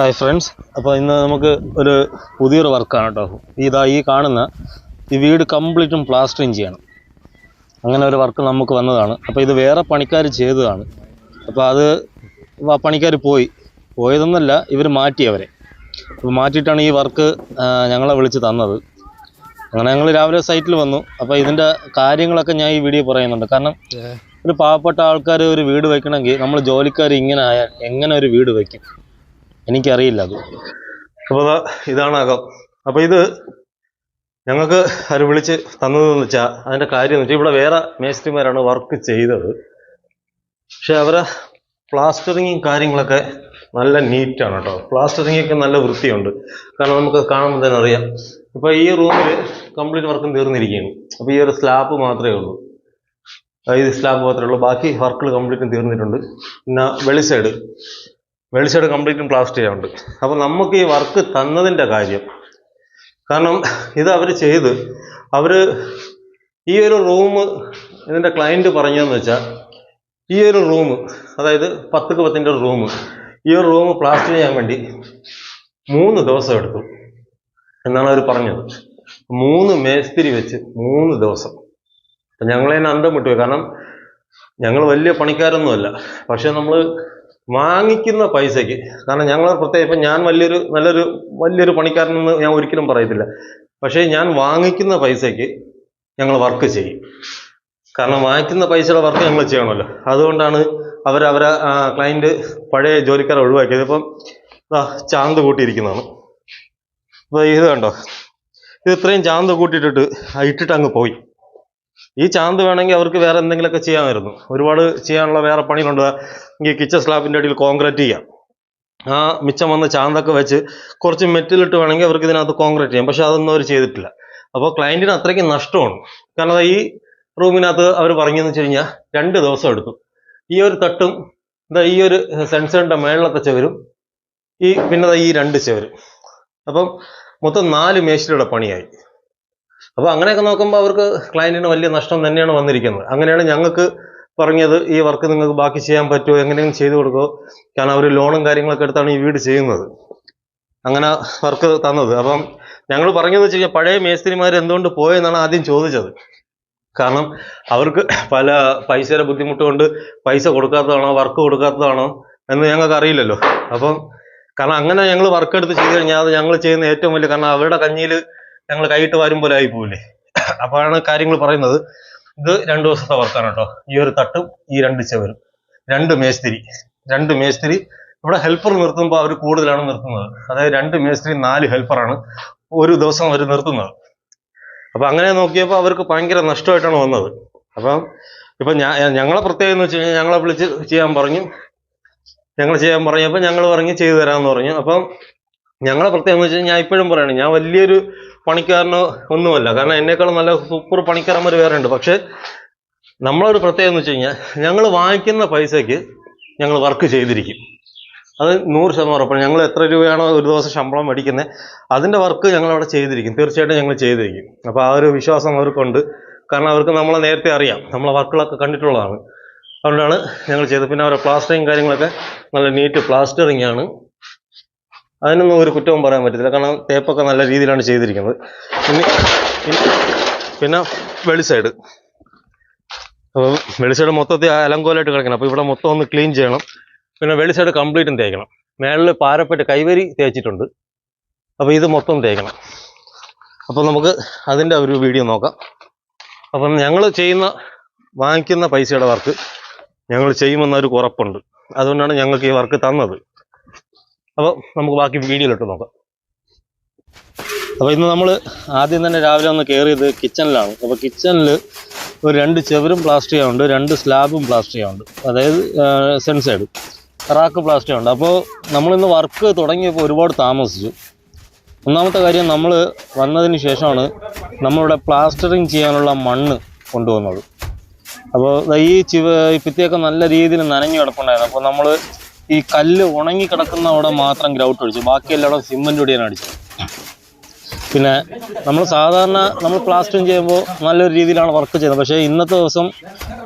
Hi friends. അപ്പോൾ ഇന്ന് നമുക്ക് ഒരു പുതിയൊരു വർക്കാണ് കേട്ടോ. ഇതാ ഈ കാണുന്ന ഈ വീട് കംപ്ലീറ്റും പ്ലാസ്റ്ററിങ് ചെയ്യണം. അങ്ങനെ ഒരു വർക്ക് നമുക്ക് വന്നതാണ്. അപ്പോൾ ഇത് വേറെ പണിക്കാർ ചെയ്തതാണ്. അപ്പോൾ അത് ആ പണിക്കാർ പോയി. പോയതൊന്നല്ല ഇവർ മാറ്റി അവരെ. അപ്പോൾ മാറ്റിയിട്ടാണ് ഈ വർക്ക് ഞങ്ങളെ വിളിച്ച് തന്നത്. അങ്ങനെ ഞങ്ങൾ രാവിലെ സൈറ്റിൽ വന്നു. അപ്പോൾ ഇതിന്റെ കാര്യങ്ങളൊക്കെ ഞാൻ ഈ വീഡിയോ പറയുന്നുണ്ട്. കാരണം ഒരു പാവപ്പെട്ട ആൾക്കാർ ഒരു വീട് വയ്ക്കണമെങ്കിൽ നമ്മൾ ജോലിക്കാർ ഇങ്ങനെ ആയാൽ എങ്ങനെ ഒരു വീട് വെക്കും എനിക്കറിയില്ല അത്. അപ്പോൾ ഇതാണ് അകം. അപ്പോൾ ഇത് ഞങ്ങൾക്ക് അവർ വിളിച്ച് തന്നതെന്ന് വെച്ചാൽ അതിന്റെ കാര്യം എന്ന് വെച്ചാൽ ഇവിടെ വേറെ മേസ്ത്രിമാരാണ് വർക്ക് ചെയ്തത്. പക്ഷെ അവരെ പ്ലാസ്റ്ററിങ്ങും കാര്യങ്ങളൊക്കെ നല്ല നീറ്റാണ് കേട്ടോ. പ്ലാസ്റ്ററിങ് ഒക്കെ നല്ല വൃത്തിയുണ്ട്. കാരണം നമുക്ക് കാണുമ്പോൾ തന്നെ അറിയാം. ഇപ്പോൾ ഈ റൂമിൽ കംപ്ലീറ്റ് വർക്കും തീർന്നിരിക്കുകയാണ്. അപ്പോൾ ഈ ഒരു സ്ലാബ് മാത്രമേ ഉള്ളൂ. ഈ സ്ലാബ് മാത്രമേ ഉള്ളൂ. ബാക്കി വർക്കുകൾ കംപ്ലീറ്റും തീർന്നിട്ടുണ്ട്. പിന്നെ വെളി സൈഡ് വെളി സൈഡ് കംപ്ലീറ്റും പ്ലാസ്റ്റർ ചെയ്യാനുണ്ട് അപ്പോൾ നമുക്ക് ഈ വർക്ക് തന്നതിന്റെ കാര്യം. കാരണം ഇത് അവർ ചെയ്ത് അവർ ഈ ഒരു റൂം ഇതിന്റെ ക്ലയന്റ് പറഞ്ഞതെന്ന് വെച്ചാൽ ഈ ഒരു റൂം അതായത് പത്തുക്ക് പത്തിന്റെ ഒരു റൂം ഈ ഒരു റൂം പ്ലാസ്റ്റർ ചെയ്യാൻ വേണ്ടി മൂന്ന് ദിവസം എടുത്തു എന്നാണ് അവർ പറഞ്ഞത്. മൂന്ന് മേസ്തിരി വെച്ച് മൂന്ന് ദിവസം. അപ്പം ഞങ്ങളതിനെ അന്തം വിട്ടു കാരണം ഞങ്ങൾ വലിയ പണിക്കാരൊന്നുമല്ല. പക്ഷേ നമ്മൾ വാങ്ങിക്കുന്ന പൈസയ്ക്ക്. കാരണം ഞങ്ങൾ പ്രത്യേകം ഇപ്പം ഞാൻ വലിയൊരു നല്ലൊരു വലിയൊരു പണിക്കാരനെന്ന് ഞാൻ ഒരിക്കലും പറയത്തില്ല. പക്ഷേ ഞാൻ വാങ്ങിക്കുന്ന പൈസയ്ക്ക് ഞങ്ങൾ വർക്ക് ചെയ്യും. കാരണം വാങ്ങിക്കുന്ന പൈസയുടെ വർക്ക് ഞങ്ങൾ ചെയ്യണമല്ലോ. അതുകൊണ്ടാണ് അവർ അവരെ ക്ലയന്റ് പഴയ ജോലിക്കാരെ ഒഴിവാക്കിയത്. ഇപ്പം ചാന്ത് കൂട്ടിയിരിക്കുന്നതാണ്. അപ്പോൾ ഇത് കണ്ടോ? ഇത് ഇത്രയും ചാന്ത് കൂട്ടിയിട്ടിട്ട് ഇട്ടിട്ട് അങ്ങ് പോയി. ഈ ചാന്ത് വേണമെങ്കിൽ അവർക്ക് വേറെ എന്തെങ്കിലുമൊക്കെ ചെയ്യാമായിരുന്നു. ഒരുപാട് ചെയ്യാനുള്ള വേറെ പണികളുണ്ട്. ഈ കിച്ചൺ സ്ലാബിന്റെ അടിയിൽ കോൺക്രീറ്റ് ചെയ്യാം. ആ മിച്ചം വന്ന ചാന്തൊക്കെ വെച്ച് കുറച്ച് മെറ്റലിട്ട് വേണമെങ്കിൽ അവർക്ക് ഇതിനകത്ത് കോൺക്രീറ്റ് ചെയ്യാം. പക്ഷെ അതൊന്നും അവർ ചെയ്തിട്ടില്ല. അപ്പോൾ ക്ലയന്റിന് അത്രയ്ക്ക് നഷ്ടമാണ്. കാരണം ഈ റൂമിനകത്ത് അവർ പറഞ്ഞെന്ന് വെച്ച് കഴിഞ്ഞാൽ രണ്ട് ദിവസം എടുത്തു. ഈ ഒരു തട്ടും ഇതാ ഈ ഒരു സെൻസറിന്റെ മേളിലത്തെ ചവരും ഈ പിന്നെ ഈ രണ്ട് ചവരും. അപ്പം മൊത്തം നാല് മേശിലൂടെ പണിയായി. അപ്പോൾ അങ്ങനെയൊക്കെ നോക്കുമ്പോൾ അവർക്ക് ക്ലയന്റിന് വലിയ നഷ്ടം തന്നെയാണ് വന്നിരിക്കുന്നത്. അങ്ങനെയാണ് ഞങ്ങൾക്ക് പറഞ്ഞത് ഈ വർക്ക് നിങ്ങൾക്ക് ബാക്കി ചെയ്യാൻ പറ്റുമോ എങ്ങനെയെങ്കിലും ചെയ്തു കൊടുക്കുമോ കാരണം അവർ ലോണും കാര്യങ്ങളൊക്കെ എടുത്താണ് ഈ വീട് ചെയ്യുന്നത്. അങ്ങനെ വർക്ക് തന്നത്. അപ്പം ഞങ്ങൾ പറഞ്ഞതെന്ന് വെച്ച് കഴിഞ്ഞാൽ പഴയ മേസ്ത്രിമാർ എന്തുകൊണ്ട് പോയെന്നാണ് ആദ്യം ചോദിച്ചത്. കാരണം അവർക്ക് പല പൈസയുടെ ബുദ്ധിമുട്ട് കൊണ്ട് പൈസ കൊടുക്കാത്തതാണോ വർക്ക് കൊടുക്കാത്തതാണോ എന്ന് ഞങ്ങൾക്ക് അറിയില്ലല്ലോ. അപ്പം കാരണം അങ്ങനെ ഞങ്ങൾ വർക്ക് എടുത്ത് ചെയ്ത് കഴിഞ്ഞാൽ അത് ഞങ്ങൾ ചെയ്യുന്ന ഏറ്റവും വലിയ കാരണം അവരുടെ കഞ്ഞിയിൽ ഞങ്ങൾ കൈയിട്ട് വരും പോലെ ആയി പോവില്ലേ? അപ്പോഴാണ് കാര്യങ്ങൾ പറയുന്നത്. ഇത് രണ്ട് ദിവസത്തെ വർക്കാണ് കേട്ടോ. ഈ ഒരു തട്ടും ഈ രണ്ട് ചവരും. രണ്ട് മേസ്തിരി. രണ്ട് മേസ്തിരി. ഇവിടെ ഹെൽപ്പർ നിർത്തുമ്പോൾ അവർ കൂടുതലാണ് നിർത്തുന്നത്. അതായത് രണ്ട് മേസ്തിരി നാല് ഹെൽപ്പറാണ് ഒരു ദിവസം അവർ നിർത്തുന്നത്. അപ്പൊ അങ്ങനെ നോക്കിയപ്പോൾ അവർക്ക് ഭയങ്കര നഷ്ടമായിട്ടാണ് വന്നത്. അപ്പം ഇപ്പൊ ഞങ്ങളെ പ്രത്യേകം എന്ന് വെച്ച് കഴിഞ്ഞാൽ ഞങ്ങളെ വിളിച്ച് ചെയ്യാൻ പറഞ്ഞു. ഞങ്ങൾ ചെയ്യാൻ പറഞ്ഞപ്പോൾ ഞങ്ങൾ പറഞ്ഞു ചെയ്തു തരാമെന്ന് പറഞ്ഞു. അപ്പം ഞങ്ങളെ പ്രത്യേകം എന്ന് വെച്ച് കഴിഞ്ഞാൽ ഞാൻ ഇപ്പോഴും പറയണം ഞാൻ വലിയൊരു പണിക്കാരനോ ഒന്നുമല്ല. കാരണം എന്നെക്കാളും നല്ല സൂപ്പർ പണിക്കാരന്മാർ വേറെ ഉണ്ട് പക്ഷെ നമ്മളൊരു പ്രത്യേകം എന്ന് വെച്ച് കഴിഞ്ഞാൽ ഞങ്ങൾ വാങ്ങിക്കുന്ന പൈസയ്ക്ക് ഞങ്ങൾ വർക്ക് ചെയ്തിരിക്കും. അത് നൂറ് ശതമാനം ഉറപ്പാണ്. ഞങ്ങൾ എത്ര രൂപയാണോ ഒരു ദിവസം ശമ്പളം മേടിക്കുന്നത് അതിന്റെ വർക്ക് ഞങ്ങൾ അവിടെ ചെയ്തിരിക്കും. തീർച്ചയായിട്ടും ഞങ്ങൾ ചെയ്തിരിക്കും. അപ്പോൾ ആ ഒരു വിശ്വാസം അവർക്കുണ്ട്. കാരണം അവർക്ക് നമ്മളെ നേരത്തെ അറിയാം. നമ്മളെ വർക്കുകളൊക്കെ കണ്ടിട്ടുള്ളതാണ്. അതുകൊണ്ടാണ് ഞങ്ങൾ ചെയ്തത്. പിന്നെ അവരുടെ പ്ലാസ്റ്ററിങ് കാര്യങ്ങളൊക്കെ നല്ല നീറ്റ് പ്ലാസ്റ്ററിങ് ആണ്. അതിനൊന്നും ഒരു കുറ്റവും പറയാൻ പറ്റത്തില്ല. കാരണം തേപ്പൊക്കെ നല്ല രീതിയിലാണ് ചെയ്തിരിക്കുന്നത്. പിന്നെ പിന്നെ- വെളിസൈഡ് വെളി സൈഡ് അപ്പോൾ വെളി സൈഡ് മൊത്തത്തിൽ അലങ്കോലായിട്ട് കിടക്കണം. അപ്പോൾ ഇവിടെ മൊത്തം ഒന്ന് ക്ലീൻ ചെയ്യണം. പിന്നെ വെളി സൈഡ് കംപ്ലീറ്റും തേക്കണം. മേളിൽ പാരപ്പെട്ട് കൈവരി തേച്ചിട്ടുണ്ട്. അപ്പോൾ ഇത് മൊത്തം തേക്കണം. അപ്പോൾ നമുക്ക് അതിന്റെ ഒരു വീഡിയോ നോക്കാം. അപ്പം ഞങ്ങൾ ചെയ്യുന്ന വാങ്ങിക്കുന്ന പൈസയുടെ വർക്ക് ഞങ്ങൾ ചെയ്യുമെന്നൊരു ഉറപ്പുണ്ട്. അതുകൊണ്ടാണ് ഞങ്ങൾക്ക് ഈ വർക്ക് തന്നത്. അപ്പോൾ നമുക്ക് ബാക്കി വീഡിയോയിലോട്ട് നോക്കാം. അപ്പോൾ ഇന്ന് നമ്മൾ ആദ്യം തന്നെ രാവിലെ ഒന്ന് കയറിയത് കിച്ചണിലാണ് അപ്പോൾ കിച്ചണിൽ ഒരു രണ്ട് ചെവരും പ്ലാസ്റ്റർ ചെയ്യാനുണ്ട് രണ്ട് സ്ലാബും പ്ലാസ്റ്റർ ചെയ്യാനുണ്ട്. അതായത് സെൻസൈഡ് റാക്ക് പ്ലാസ്റ്റർ ഉണ്ട് അപ്പോൾ നമ്മളിന്ന് വർക്ക് തുടങ്ങിയപ്പോൾ ഒരുപാട് താമസിച്ചു. ഒന്നാമത്തെ കാര്യം നമ്മൾ വന്നതിന് ശേഷമാണ് നമ്മളിവിടെ പ്ലാസ്റ്ററിങ് ചെയ്യാനുള്ള മണ്ണ് കൊണ്ടുവന്നത്. അപ്പോൾ ഈ ചിവ ഈ ഭിത്തിയൊക്കെ നല്ല രീതിയിൽ നനഞ്ഞു കിടപ്പുണ്ടായിരുന്നു. അപ്പോൾ നമ്മൾ ഈ കല്ല് ഉണങ്ങി കിടക്കുന്ന അവിടെ മാത്രം ഗ്രൗട്ട് അടിച്ചു ബാക്കി എല്ലായിടം സിമെന്റ് പൊടിയാണ് അടിച്ചത്. പിന്നെ നമ്മൾ സാധാരണ നമ്മൾ പ്ലാസ്റ്ററിങ് ചെയ്യുമ്പോൾ നല്ലൊരു രീതിയിലാണ് വർക്ക് ചെയ്യുന്നത്. പക്ഷേ ഇന്നത്തെ ദിവസം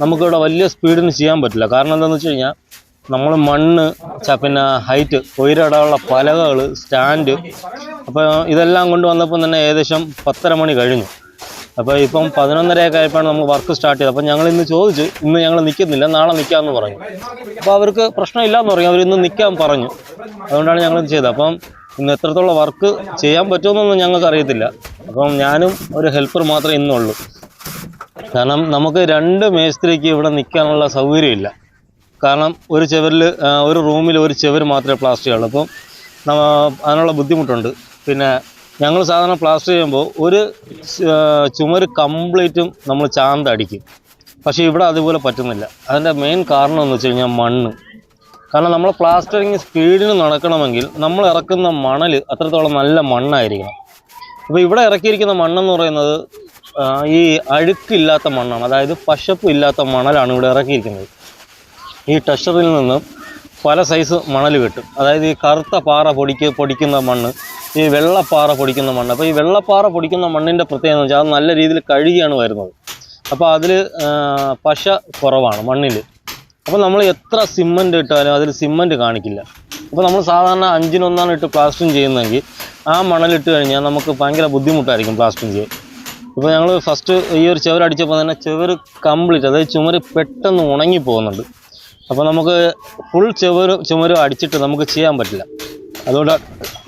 നമുക്കിവിടെ വലിയ സ്പീഡിന് ചെയ്യാൻ പറ്റില്ല. കാരണം എന്താണെന്ന് വെച്ച് കഴിഞ്ഞാൽ നമ്മൾ മണ്ണ് പിന്നെ ഹൈറ്റ് ഉയരടാനുള്ള പലകകൾ സ്റ്റാൻഡ് അപ്പോൾ ഇതെല്ലാം കൊണ്ട് വന്നപ്പോൾ തന്നെ ഏകദേശം പത്തര മണി കഴിഞ്ഞു. അപ്പോൾ ഇപ്പം പതിനൊന്നരയൊക്കെ ആയപ്പോഴാണ് നമ്മൾ വർക്ക് സ്റ്റാർട്ട് ചെയ്തത്. അപ്പം ഞങ്ങൾ ഇന്ന് ചോദിച്ചു ഇന്ന് ഞങ്ങൾ നിൽക്കുന്നില്ല നാളെ നിൽക്കാമെന്ന് പറഞ്ഞു. അപ്പോൾ അവർക്ക് പ്രശ്നമില്ലാന്ന് പറഞ്ഞു. അവർ ഇന്ന് നിൽക്കാൻ പറഞ്ഞു. അതുകൊണ്ടാണ് ഞങ്ങൾ ചെയ്തത്. അപ്പം ഇന്ന് എത്രത്തോളം വർക്ക് ചെയ്യാൻ പറ്റുമെന്നൊന്നും ഞങ്ങൾക്ക് അറിയത്തില്ല. അപ്പം ഞാനും ഒരു ഹെൽപ്പർ മാത്രമേ ഇന്നുള്ളൂ. കാരണം നമുക്ക് രണ്ട് മേസ്ത്രിക്ക് ഇവിടെ നിൽക്കാനുള്ള സൗകര്യമില്ല. കാരണം ഒരു ചെവരിൽ ഒരു റൂമിൽ ഒരു ചെവർ മാത്രമേ പ്ലാസ്റ്റിക് ഉള്ളൂ. അപ്പം അതിനുള്ള ബുദ്ധിമുട്ടുണ്ട്. പിന്നെ ഞങ്ങൾ സാധാരണ പ്ലാസ്റ്റർ ചെയ്യുമ്പോൾ ഒരു ചുമര് കംപ്ലീറ്റും നമ്മൾ ചാന്ത് അടിക്കും. പക്ഷേ ഇവിടെ അതുപോലെ പറ്റുന്നില്ല. അതിന്റെ മെയിൻ കാരണം എന്ന് വെച്ച് കഴിഞ്ഞാൽ മണ്ണ്. കാരണം നമ്മൾ പ്ലാസ്റ്ററിങ് സ്പീഡിന് നടക്കണമെങ്കിൽ നമ്മൾ ഇറക്കുന്ന മണൽ അത്രത്തോളം നല്ല മണ്ണായിരിക്കണം. അപ്പോൾ ഇവിടെ ഇറക്കിയിരിക്കുന്ന മണ്ണെന്ന് പറയുന്നത് ഈ അഴുക്കില്ലാത്ത മണ്ണാണ്. അതായത് പശപ്പ് ഇല്ലാത്ത മണലാണ് ഇവിടെ ഇറക്കിയിരിക്കുന്നത്. ഈ ടഷറിൽ നിന്നും പല സൈസ് മണൽ കിട്ടും. അതായത് ഈ കറുത്ത പാറ പൊടിക്ക് പൊടിക്കുന്ന മണ്ണ് ഈ വെള്ളപ്പാറ പൊടിക്കുന്ന മണ്ണ്. അപ്പോൾ ഈ വെള്ളപ്പാറ പൊടിക്കുന്ന മണ്ണിന്റെ പ്രത്യേകത വെച്ചാൽ അത് നല്ല രീതിയിൽ കഴുകിയാണ് വരുന്നത്. അപ്പോൾ അതിൽ പശ കുറവാണ് മണ്ണിൽ അപ്പോൾ നമ്മൾ എത്ര സിമ്മന്റ് ഇട്ടാലും അതിൽ സിമ്മന്റ് കാണിക്കില്ല. അപ്പോൾ നമ്മൾ സാധാരണ അഞ്ചിനൊന്നാണ് ഇട്ട് പ്ലാസ്റ്ററിങ് ചെയ്യുന്നതെങ്കിൽ ആ മണലിട്ട് കഴിഞ്ഞാൽ നമുക്ക് ഭയങ്കര ബുദ്ധിമുട്ടായിരിക്കും പ്ലാസ്റ്ററിങ് ചെയ്യാൻ. ഇപ്പോൾ ഞങ്ങൾ ഫസ്റ്റ് ഈ ഒരു ചുവർ അടിച്ചപ്പോൾ തന്നെ ചുവർ കംപ്ലീറ്റ് അതായത് ചുമര് പെട്ടെന്ന് ഉണങ്ങി പോകുന്നുണ്ട് അപ്പോൾ നമുക്ക് ഫുൾ ചുവര് ചുമരും അടിച്ചിട്ട് നമുക്ക് ചെയ്യാൻ പറ്റില്ല. അതുകൊണ്ട്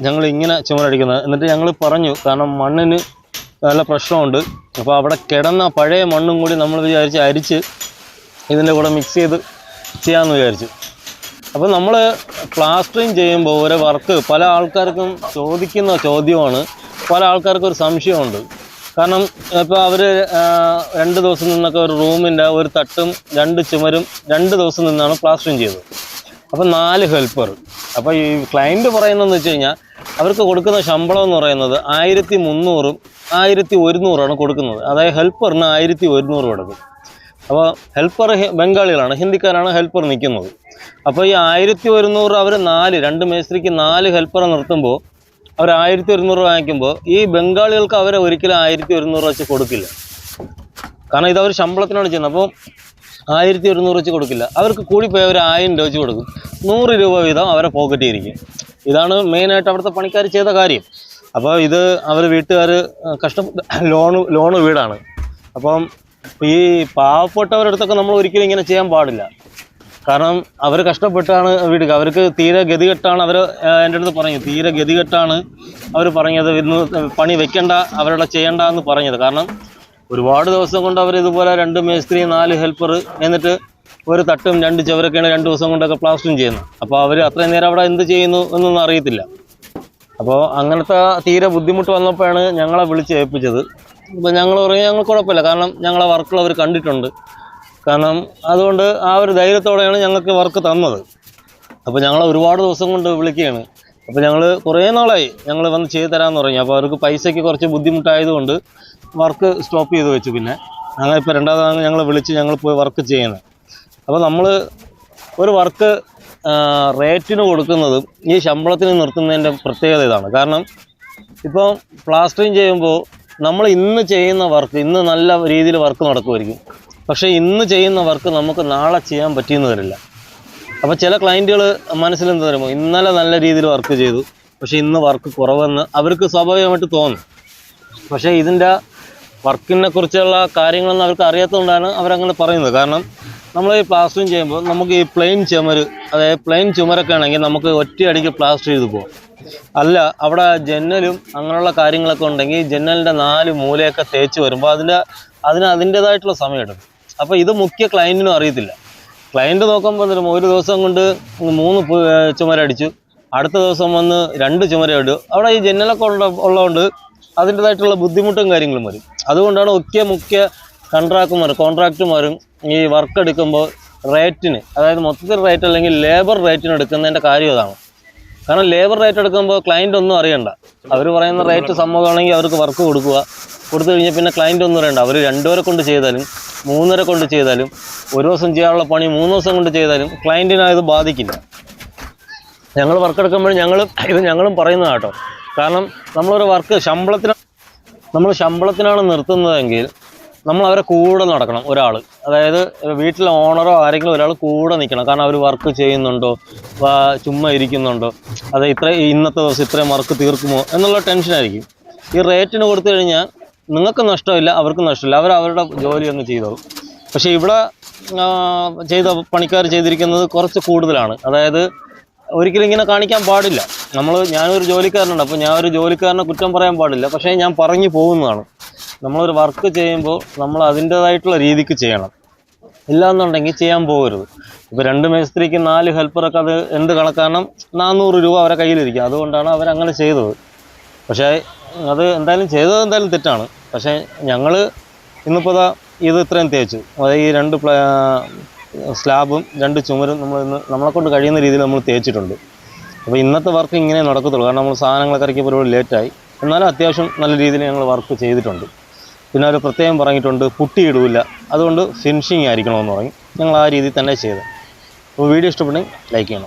ഞങ്ങൾ ഇങ്ങനെ ചുമരടിക്കുന്നത്. എന്നിട്ട് ഞങ്ങൾ പറഞ്ഞു കാരണം മണ്ണിന് നല്ല പ്രശ്നമുണ്ട്. അപ്പോൾ അവിടെ കിടന്ന പഴയ മണ്ണും കൂടി നമ്മൾ വിചാരിച്ച് അരിച്ച് ഇതിന്റെ കൂടെ മിക്സ് ചെയ്ത് ചെയ്യാമെന്ന് വിചാരിച്ചു. അപ്പോൾ നമ്മൾ പ്ലാസ്റ്ററിങ് ചെയ്യുമ്പോൾ ഒരു വർക്ക് പല ആൾക്കാർക്കും ചോദിക്കുന്ന ചോദ്യമാണ്. പല ആൾക്കാർക്കും ഒരു സംശയമുണ്ട്. കാരണം ഇപ്പോൾ അവർ രണ്ട് ദിവസം നിന്നൊക്കെ ഒരു റൂമിന്റെ ഒരു തട്ടും രണ്ട് ചുമരും രണ്ട് ദിവസം നിന്നാണ് പ്ലാസ്റ്ററിങ് ചെയ്തത്. അപ്പോൾ നാല് ഹെൽപ്പർ. അപ്പോൾ ഈ ക്ലയന്റ് പറയുന്നതെന്ന് വെച്ച് കഴിഞ്ഞാൽ അവർക്ക് കൊടുക്കുന്ന ശമ്പളം എന്ന് പറയുന്നത് ആയിരത്തി മുന്നൂറും ആയിരത്തി ഒരുന്നൂറാണ് കൊടുക്കുന്നത്. അതായത് ഹെൽപ്പറിന് ആയിരത്തി ഒരുന്നൂറ് കൊടുക്കും. അപ്പോൾ ഹെൽപ്പർ ബംഗാളികളാണ് ഹിന്ദിക്കാരാണ് ഹെൽപ്പർ നിൽക്കുന്നത്. അപ്പോൾ ഈ ആയിരത്തി ഒരുന്നൂറ് അവർ നാല് രണ്ട് മേസ്ത്രിക്ക് നാല് ഹെൽപ്പറെ നിർത്തുമ്പോൾ അവർ ആയിരത്തി ഒരുന്നൂറ് വാങ്ങിക്കുമ്പോൾ ഈ ബംഗാളികൾക്ക് അവരെ ഒരിക്കലും ആയിരത്തി ഒരുന്നൂറ് വെച്ച് കൊടുക്കില്ല. കാരണം ഇതവർ ശമ്പളത്തിനാണ് ചെയ്യുന്നത്. അപ്പോൾ ആയിരത്തി ഒരുന്നൂറ് വെച്ച് കൊടുക്കില്ല. അവർക്ക് കൂടിപ്പോയി അവർ ആയിരം രൂപ വെച്ച് കൊടുക്കും. നൂറ് രൂപ വീതം അവരെ പോക്കറ്റിൽ ഇരിക്കും. ഇതാണ് മെയിനായിട്ട് അവിടുത്തെ പണിക്കാർ ചെയ്ത കാര്യം. അപ്പോൾ ഇത് അവർ വീട്ടുകാർ കഷ്ടം ലോണ് ലോണ് വീടാണ്. അപ്പം ഈ പാവപ്പെട്ടവരടുത്തൊക്കെ നമ്മൾ ഒരിക്കലും ഇങ്ങനെ ചെയ്യാൻ പാടില്ല. കാരണം അവർ കഷ്ടപ്പെട്ടാണ് വീട്. അവർക്ക് തീരെ ഗതികെട്ടാണ് അവർ എന്റെ അടുത്ത് പറഞ്ഞത്. തീരെ ഗതികെട്ടാണ് അവർ പറഞ്ഞത്. ഇന്ന് പണി വെക്കണ്ട അവരുടെ ചെയ്യണ്ട എന്ന് പറഞ്ഞത്. കാരണം ഒരുപാട് ദിവസം കൊണ്ട് അവർ ഇതുപോലെ രണ്ട് മേസ്ത്രി നാല് ഹെൽപ്പർ എന്നിട്ട് ഒരു തട്ടും രണ്ട് ചവരൊക്കെയാണ് രണ്ട് ദിവസം കൊണ്ടൊക്കെ പ്ലാസ്റ്ററിങ് ചെയ്യുന്നത്. അപ്പോൾ അവർ അത്രയും നേരം അവിടെ എന്ത് ചെയ്യുന്നു എന്നൊന്നും അറിയത്തില്ല. അപ്പോൾ അങ്ങനത്തെ തീരെ ബുദ്ധിമുട്ട് വന്നപ്പോഴാണ് ഞങ്ങളെ വിളിച്ച് ഏൽപ്പിച്ചത്. അപ്പോൾ ഞങ്ങൾ പറഞ്ഞു ഞങ്ങൾ കുഴപ്പമില്ല. കാരണം ഞങ്ങളെ വർക്കുകൾ അവർ കണ്ടിട്ടുണ്ട്. കാരണം അതുകൊണ്ട് ആ ഒരു ധൈര്യത്തോടെയാണ് ഞങ്ങൾക്ക് വർക്ക് തന്നത്. അപ്പോൾ ഞങ്ങൾ ഒരുപാട് ദിവസം കൊണ്ട് വിളിക്കുകയാണ്. അപ്പോൾ ഞങ്ങൾ കുറേ നാളായി ഞങ്ങൾ വന്ന് ചെയ്തു തരാമെന്ന് പറഞ്ഞു. അപ്പോൾ അവർക്ക് പൈസയ്ക്ക് കുറച്ച് ബുദ്ധിമുട്ടായതുകൊണ്ട് വർക്ക് സ്റ്റോപ്പ് ചെയ്ത് വെച്ചു പിന്നെ. ഞങ്ങൾ ഇപ്പോൾ രണ്ടാമതാണ് ഞങ്ങൾ വിളിച്ച് ഞങ്ങൾ പോയി വർക്ക് ചെയ്യുന്നത് അപ്പോൾ നമ്മൾ ഒരു വർക്ക് റേറ്റിന് കൊടുക്കുന്നതും ഈ ശമ്പളത്തിന് നിർത്തുന്നതിന്റെ പ്രത്യേകത ഇതാണ്. കാരണം ഇപ്പോൾ പ്ലാസ്റ്ററിങ് ചെയ്യുമ്പോൾ നമ്മൾ ഇന്ന് ചെയ്യുന്ന വർക്ക് ഇന്ന് നല്ല രീതിയിൽ വർക്ക് നടക്കുമായിരിക്കും. പക്ഷേ ഇന്ന് ചെയ്യുന്ന വർക്ക് നമുക്ക് നാളെ ചെയ്യാൻ പറ്റിയെന്ന് വരില്ല. അപ്പോൾ ചില ക്ലയന്റുകൾ മനസ്സിലെന്ത് തരുമോ ഇന്നലെ നല്ല രീതിയിൽ വർക്ക് ചെയ്തു. പക്ഷേ ഇന്ന് വർക്ക് കുറവെന്ന് അവർക്ക് സ്വാഭാവികമായിട്ട് തോന്നും. പക്ഷേ ഇതിന്റെ വർക്കിനെ കുറിച്ചുള്ള കാര്യങ്ങളൊന്നും അവർക്ക് അറിയാത്തതുകൊണ്ടാണ് അവരങ്ങനെ പറയുന്നത്. കാരണം നമ്മൾ ഈ പ്ലാസ്റ്ററിങ് ചെയ്യുമ്പോൾ നമുക്ക് ഈ പ്ലെയിൻ ചുമര് അതായത് പ്ലെയിൻ ചുമരൊക്കെ ആണെങ്കിൽ നമുക്ക് ഒറ്റയടിക്ക് പ്ലാസ്റ്റർ ചെയ്ത് പോകും അല്ല അവിടെ ജന്നലും അങ്ങനെയുള്ള കാര്യങ്ങളൊക്കെ ഉണ്ടെങ്കിൽ ജന്നലിന്റെ നാല് മൂലയൊക്കെ തേച്ച് വരുമ്പോൾ അതിന്റെ അതിന് അതിന്റേതായിട്ടുള്ള സമയമെടുക്കും. അപ്പോൾ ഇത് മുഖ്യ ക്ലയന്റിനും അറിയത്തില്ല. ക്ലയന്റ് നോക്കുമ്പോൾ എന്തെങ്കിലും ഒരു ദിവസം കൊണ്ട് മൂന്ന് ചുമരടിച്ചു. അടുത്ത ദിവസം വന്ന് രണ്ട് ചുമരയിടും അവിടെ ഈ ജന്നലൊക്കെ ഉള്ള ഉള്ളതുകൊണ്ട് അതിന്റെതായിട്ടുള്ള ബുദ്ധിമുട്ടും കാര്യങ്ങളും വരും. അതുകൊണ്ടാണ് മുഖ്യ മുഖ്യ കോൺട്രാക്ടർമാർ കോൺട്രാക്ടർമാരും ഈ വർക്ക് എടുക്കുമ്പോൾ റേറ്റിന് അതായത് മൊത്തത്തിൽ റേറ്റ് അല്ലെങ്കിൽ ലേബർ റേറ്റിന് എടുക്കുന്നതിന്റെ കാര്യം അതാണ്. കാരണം ലേബർ റേറ്റ് എടുക്കുമ്പോൾ ക്ലയന്റ് ഒന്നും അറിയണ്ട. അവർ പറയുന്ന റേറ്റ് സമ്മതമാണെങ്കിൽ അവർക്ക് വർക്ക് കൊടുക്കുക. കൊടുത്തു കഴിഞ്ഞാൽ പിന്നെ ക്ലയന്റ് ഒന്നും അറിയണ്ട. അവർ രണ്ടുപേരെ കൊണ്ട് ചെയ്താലും മൂന്നര കൊണ്ട് ചെയ്താലും ഒരു ദിവസം ചെയ്യാനുള്ള പണി മൂന്ന് ദിവസം കൊണ്ട് ചെയ്താലും ക്ലയന്റിനെ ബാധിക്കില്ല. ഞങ്ങൾ വർക്ക് എടുക്കുമ്പോൾ ഞങ്ങൾ ഇത് ഞങ്ങളും പറയുന്നത് കേട്ടോ. കാരണം നമ്മളൊരു വർക്ക് ശമ്പളത്തിന് നമ്മൾ ശമ്പളത്തിനാണ് നിർത്തുന്നതെങ്കിൽ നമ്മൾ അവരെ കൂടെ നടക്കണം ഒരാൾ. അതായത് വീട്ടിലെ ഓണറോ ആരെങ്കിലും ഒരാൾ കൂടെ നിൽക്കണം. കാരണം അവർ വർക്ക് ചെയ്യുന്നുണ്ടോ? ചുമ്മാ ഇരിക്കുന്നുണ്ടോ? അത് ഇത്ര ഇന്നത്തെ ദിവസം ഇത്രയും വർക്ക് തീർക്കുമോ? എന്നുള്ള ടെൻഷനായിരിക്കും ഈ റേറ്റിന് കൊടുത്തു കഴിഞ്ഞാൽ നിങ്ങൾക്ക് നഷ്ടമില്ല അവർക്ക് നഷ്ടമില്ല. അവർ അവരുടെ ജോലി അങ്ങ് ചെയ്തോളും. പക്ഷേ ഇവിടെ ചെയ്ത പണിക്കാർ ചെയ്തിരിക്കുന്നത് കുറച്ച് കൂടുതലാണ്. അതായത് ഒരിക്കലും ഇങ്ങനെ കാണിക്കാൻ പാടില്ല. നമ്മൾ ഞാനൊരു ജോലിക്കാരനുണ്ട് അപ്പോൾ ഞാൻ ഒരു ജോലിക്കാരനെ കുറ്റം പറയാൻ പാടില്ല. പക്ഷേ ഞാൻ പറഞ്ഞു പോകുന്നതാണ്. നമ്മളൊരു വർക്ക് ചെയ്യുമ്പോൾ നമ്മൾ അതിന്റേതായിട്ടുള്ള രീതിക്ക് ചെയ്യണം. ഇല്ലാന്നുണ്ടെങ്കിൽ ചെയ്യാൻ പോകരുത്. ഇപ്പോൾ രണ്ട് മേസ്ത്രിക്ക് നാല് ഹെൽപ്പറൊക്കെ അത് എന്ത് കണക്കാരണം നാനൂറ് രൂപ അവരെ കയ്യിലിരിക്കും. അതുകൊണ്ടാണ് അവരങ്ങനെ ചെയ്തത്. പക്ഷേ അത് എന്തായാലും ചെയ്തത് എന്തായാലും തെറ്റാണ്. പക്ഷേ ഞങ്ങൾ ഇന്നിപ്പോൾ ഇത് ഇത്രയും തേച്ചു. അതായത് ഈ രണ്ട് സ്ലാബും രണ്ട് ചുമരും നമ്മൾ ഇന്ന് നമ്മളെ കൊണ്ട് കഴിയുന്ന രീതിയിൽ നമ്മൾ തേച്ചിട്ടുണ്ട്. അപ്പോൾ ഇന്നത്തെ വർക്ക് ഇങ്ങനെ നടക്കത്തുള്ളൂ. കാരണം നമ്മൾ സാധനങ്ങളൊക്കെ ഇറക്കിയപ്പോൾ ഒരുപാട് ലേറ്റായി എന്നാലും അത്യാവശ്യം നല്ല രീതിയിൽ ഞങ്ങൾ വർക്ക് ചെയ്തിട്ടുണ്ട്. പിന്നെ അവർ പ്രത്യേകം പറഞ്ഞിട്ടുണ്ട് പുട്ടി ഇടൂല അതുകൊണ്ട് ഫിനിഷിങ് ആയിരിക്കണമെന്ന് പറഞ്ഞു. ഞങ്ങൾ ആ രീതിയിൽ തന്നെ ചെയ്തത് അപ്പോൾ വീഡിയോ ഇഷ്ടപ്പെട്ടെങ്കിൽ ലൈക്ക് ചെയ്യണം.